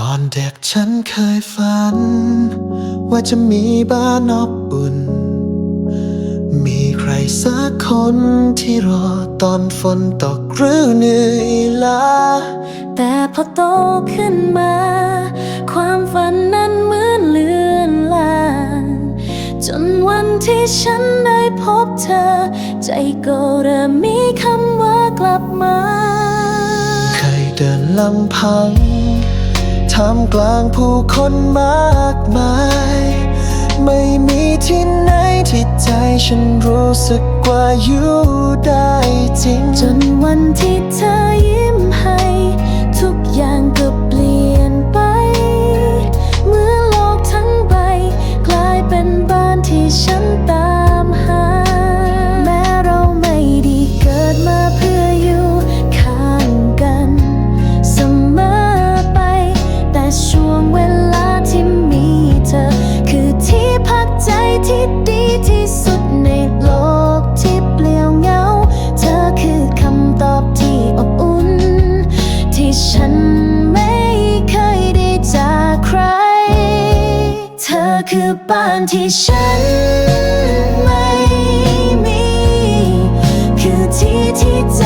ตอนเด็กฉันเคยฝัน ว่าจะมีบ้านอบอุ่น มีใครสักคนที่รอตอนฝนตกหรือเหนื่อยล้าแต่พอโตขึ้นมา ความฝันนั้นเหมือนเลือนลางจนวันที่ฉันได้พบเธอ ใจก็เริ่มมีคำว่ากลับมา เคยเดินลำพัง ท่ามกลางผู้คนมากมาย ไม่มีที่ไหนที่ใจฉันรู้สึกว่าอยู่ได้ บ้านที่ฉันไม่มี คือที่ที่ใจ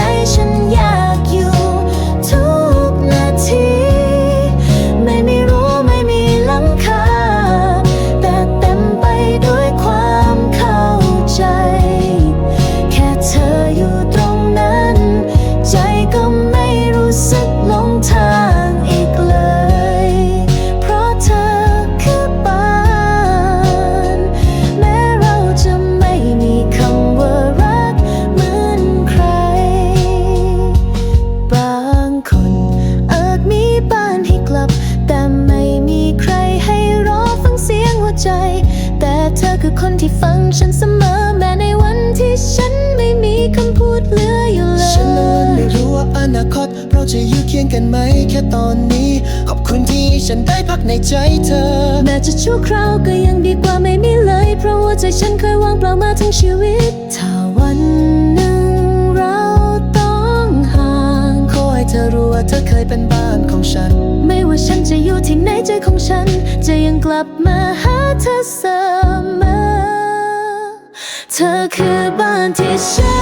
คือคนที่ฟังฉันเสมอแม้ในวันที่ฉันไม่มีคำพูดเหลืออยู่เลฉันนั้นไม่ยรู้ว่าอนาคต เราจะอยู่เคียงกันไหมแค่ตอนนี้ ขอบคุณที่ฉันได้พักในใจเธอ แม้จะชั่วคราวก็ยังดีกว่าไม่มีเลย เพราะว่าใจฉันเคยว่างเปล่ามาทั้งชีวิตถ้าวันหนึ่งเราต้องห่างขอให้เธอรู้ว่าเธอเคยเป็นบ้านของฉัน ไม่ว่าฉันจะอยู่ที่ไหนใจของฉัน จะยังกลับมาหาเธอเสมอ เธอคือบ้านที่ฉั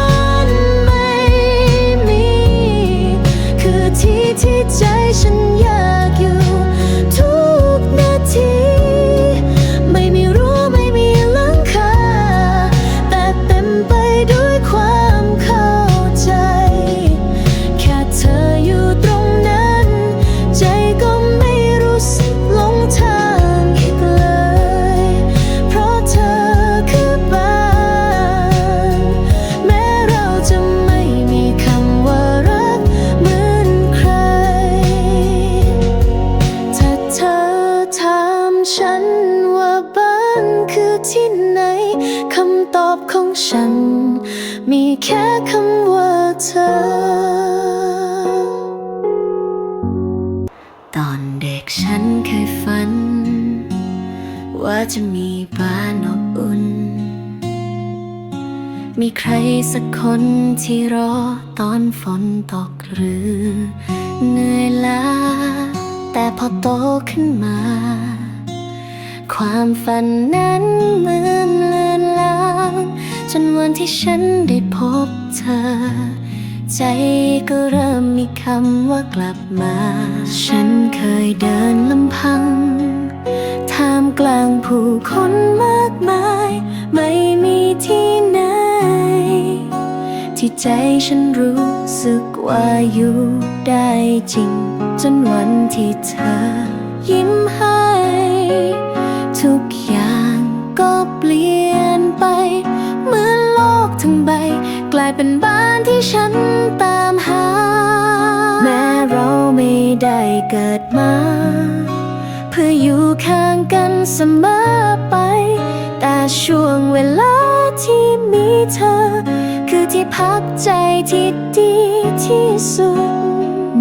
น ที่ไหนคำตอบของฉัน มีแค่คำว่าเธอ ตอนเด็กฉันเคยฝัน ว่าจะมีบ้านอบอุ่น มีใครสักคนที่รอตอนฝนตกหรือ เหนื่อยล้าแต่พอโตขึ้นมา ความฝันนั้นเหมือนเลือนลางจนวันที่ฉันได้พบเธอ ใจก็เริ่มมีคำว่ากลับมา ฉันเคยเดินลำพังท่ามกลางผู้คนมากมาย ไม่มีที่ไหน ที่ใจฉันรู้สึกว่าอยู่ได้จริง จนวันที่เธอยิ้มให้ ทุกอย่างก็เปลี่ยนไป เหมือนโลกทั้งใบ กลายเป็นบ้านที่ฉันตามหา แม้เราไม่ได้เกิดมา เพื่ออยู่ข้างกันเสมอไป แต่ช่วงเวลาที่มีเธอ คือที่พักใจที่ดีที่สุด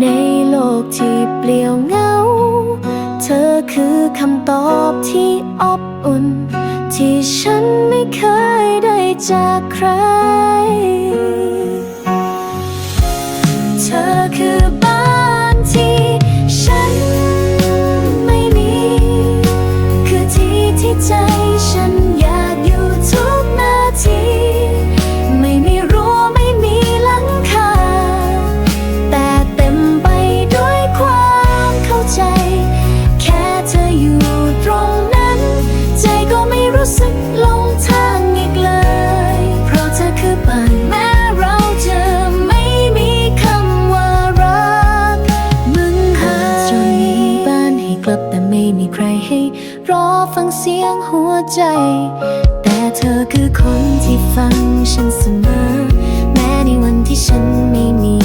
ในโลกที่เปลี่ยวเหงา เธอคือ คำตอบที่อบอุ่น ที่ฉันไม่เคยได้จากใคร ให้รอฟังเสียงหัวใจ แต่เธอคือคนที่ฟังฉันเสมอ แม้ในวันที่ฉันไม่มี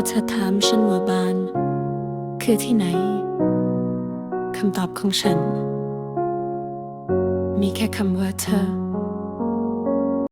ถ้าเธอถามฉันว่าบ้าน คือที่ไหนคำตอบของฉัน มีแค่คำว่าเธอ